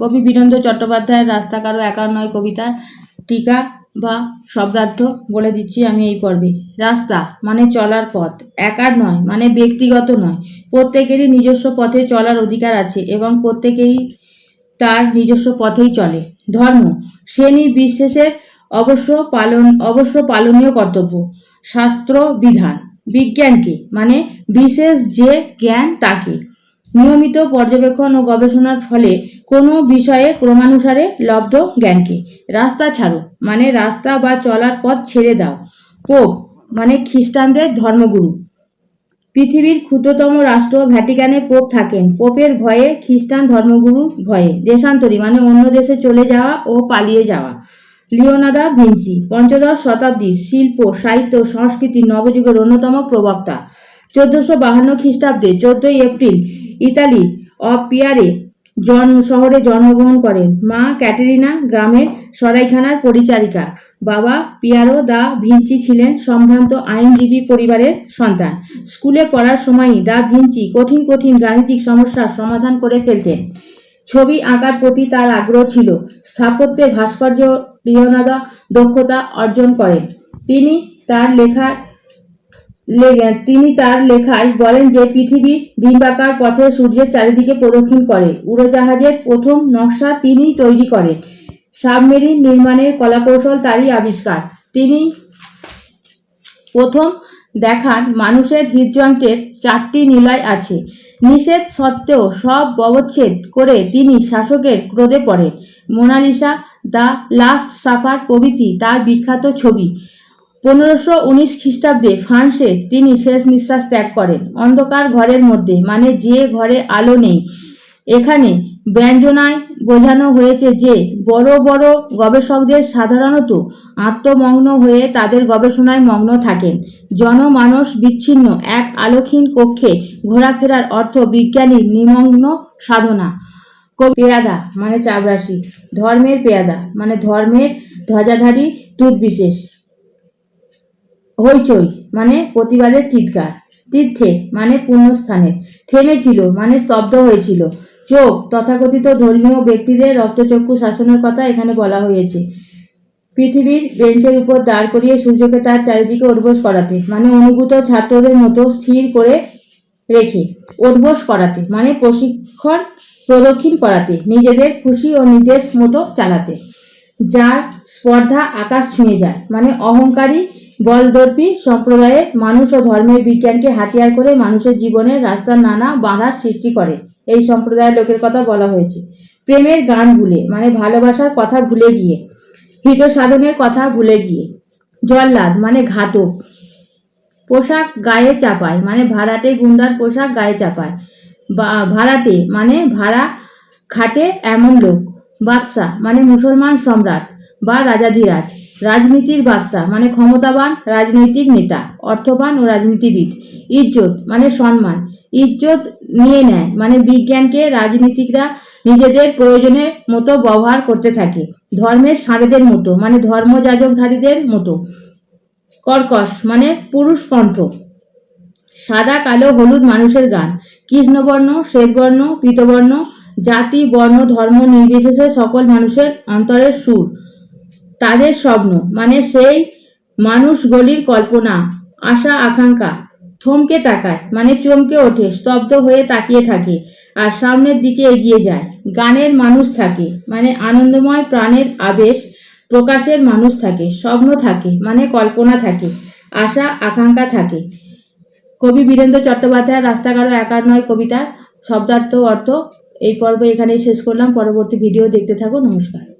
কবি বীরেন্দ্র চট্টোপাধ্যায়ের রাস্তা কারও একার নয় কবিতার টিকা বা শব্দার্থ বলে দিচ্ছি আমি এই পর্বে। রাস্তা মানে চলার পথ, একার নয় মানে ব্যক্তিগত নয়। প্রত্যেকেরই নিজস্ব পথে চলার অধিকার আছে এবং প্রত্যেকেই তার নিজস্ব পথেই চলে। ধর্ম, শ্রেণি বিশেষের অবশ্য পালন, অবশ্য পালনীয় কর্তব্য। শাস্ত্র বিধান, বিজ্ঞানকে মানে বিশেষ যে জ্ঞান তাকে। নিয়মিত পর্যবেক্ষণ ও গবেষণার ফলে কোনো বিষয়ে ক্রমানুসারে লব্ধ জ্ঞানকে। রাস্তা ছাড়ো মানে রাস্তা বা চলার পথ ছেড়ে দাও। পোপ মানে খ্রিস্টানদের ধর্মগুরু। পৃথিবীর ক্ষুদ্রতম রাষ্ট্র ভ্যাটিকানে পোপ থাকেন। পোপের ভয়ে, খ্রিস্টান ধর্মগুরুর ভয়ে। দেশান্তরী মানে অন্য দেশে চলে যাওয়া ও পালিয়ে যাওয়া। লিওনাদা ভিঞ্চি, পঞ্চদশ শতাব্দীর শিল্প, সাহিত্য, সংস্কৃতি নবযুগের অন্যতম প্রবক্তা। চোদ্দশো বাহান্ন খ্রিস্টাব্দে চোদ্দই এপ্রিল, ইতালি অফ পিয়ারে জন, শহরে জন্মগ্রহণ করেন। মা ক্যাটেরিনা গ্রামের সরাইখানার পরিচারিকা। বাবা পিয়ারো দা ভিঞ্চি ছিলেন সম্ভ্রান্ত আইনজীবী পরিবারের সন্তান। স্কুলে পড়ার সময়ই দা ভিঞ্চি কঠিন কঠিন গাণিতিক সমস্যার সমাধান করে ফেলতেন। ছবি আঁকার প্রতি তার আগ্রহ ছিল। স্থাপত্যের ভাস্কর্য লিওনাদা দক্ষতা অর্জন করেন। তিনি তার লেখা তিনি তার লেখায় বলেন যে, পৃথিবী ডিম্বাকার পথে সূর্যের চারিদিকে প্রদক্ষিণ করে। উড়োজাহাজের প্রথম নকশা তিনিই তৈরি করেন। সাবমেরিন নির্মাণের কলাকৌশল তারই আবিষ্কার। তিনি প্রথম দেখান মানুষের হৃদযন্ত্রের চারটি নিলয় আছে। নিষেধ সত্ত্বেও সব ব্যবচ্ছেদ করে তিনি শাসকের ক্রোধে পড়ে মোনালিসা দ্য লাস্ট সাফার প্রভৃতি তার বিখ্যাত ছবি। পনেরোশো উনিশ খ্রিস্টাব্দে ফ্রান্সে তিনি শেষ নিঃশ্বাস ত্যাগ করেন। অন্ধকার ঘরের মধ্যে মানে যে ঘরে আলো নেই, এখানে ব্যঞ্জনায় বোঝানো হয়েছে যে বড় বড় গবেষকদের সাধারণত আত্মমগ্ন হয়ে তাদের গবেষণায় মগ্ন থাকেন। জনমানস বিচ্ছিন্ন এক আলোকহীন কক্ষে ঘোরাফেরার অর্থ বিজ্ঞানী নিমগ্ন সাধনা। পেয়াদা মানে চাবরাশি, ধর্মের পেয়াদা মানে ধর্মের ধ্বজাধারী তুত বিশেষ। হইচই মানে প্রতিবাদের চিৎকার। তীর্থে মানে পুণ্যস্থানের থেমেছিল মানে স্তব্ধ হয়েছিল। চোখ, তথাকথিত ধর্মীয় ব্যক্তিদের রক্তচক্ষু শাসনের কথা এখানে বলা হয়েছে। পৃথিবীর বেঞ্চের উপর দাঁড় করিয়ে সূর্যকে তার চারিদিকে উঠবোস করাতে মানে অনুভূত ছাত্রদের মতো স্থির করে রেখে উঠবোস করাতে মানে প্রশিক্ষণ প্রদক্ষিণ করাতে, নিজেদের খুশি ও নির্দেশ মতো চালাতে। যার স্পর্ধা আকাশ ছুঁয়ে যায় মানে অহংকারী বলদর্পী সম্প্রদায়ের মানুষ ও ধর্মের বিজ্ঞানকে হাতিয়ার করে মানুষের জীবনের রাস্তার নানা বাধার সৃষ্টি করে। এই সম্প্রদায়ের লোকের কথা বলা হয়েছে। প্রেমের গান ভুলে মানে ভালোবাসার কথা ভুলে গিয়ে হিত সাধনের কথা ভুলে গিয়ে, জল্লাদ মানে ঘাতক, পোশাক গায়ে চাপায় মানে ভাড়াটে গুন্ডার পোশাক গায়ে চাপায়, বা ভাড়াটে মানে ভাড়া খাটে এমন লোক, বাদশাহ মানে মুসলমান সম্রাট বা রাজাধিরাজ রাজনীতির বাদশা মানে ক্ষমতাবান রাজনৈতিক নেতা, অর্থবান ও রাজনীতিবিদ। ইজ্জত মানে সম্মান। ইজ্জত নিয়ে নেয় মানে বিজ্ঞানকে রাজনীতিকরা নিজেদের প্রয়োজনের মতো ব্যবহার করতে থাকে। ধর্মের সাঁড়েদের মতো মানে ধর্মযাজকধারীদের মতো। কর্কশ মানে পুরুষ কণ্ঠ। সাদা, কালো, হলুদ মানুষের গান। কৃষ্ণবর্ণ, শ্বেতবর্ণ, পীতবর্ণ, জাতি, বর্ণ, ধর্ম নির্বিশেষে সকল মানুষের অন্তরের সুর। তাদের স্বপ্ন। মানে সেই মানুষ মানুষগুলির কল্পনা, আশা, আকাঙ্ক্ষা থমকে তাকায় মানে চমকে ওঠে, স্তব্ধ হয়ে তাকিয়ে থাকে আর সামনের দিকে এগিয়ে যায়। গানের মানুষ থাকে মানে আনন্দময় প্রাণের আবেশ, প্রকাশের মানুষ থাকে, স্বপ্ন থাকে মানে কল্পনা থাকে, আশা, আকাঙ্ক্ষা থাকে। কবি বীরেন্দ্র চট্টোপাধ্যায়ের রাস্তাঘাট একার নয় কবিতার শব্দার্থ অর্থ। এই পর্ব এখানেই শেষ করলাম। পরবর্তী ভিডিও দেখতে থাকো নমস্কার।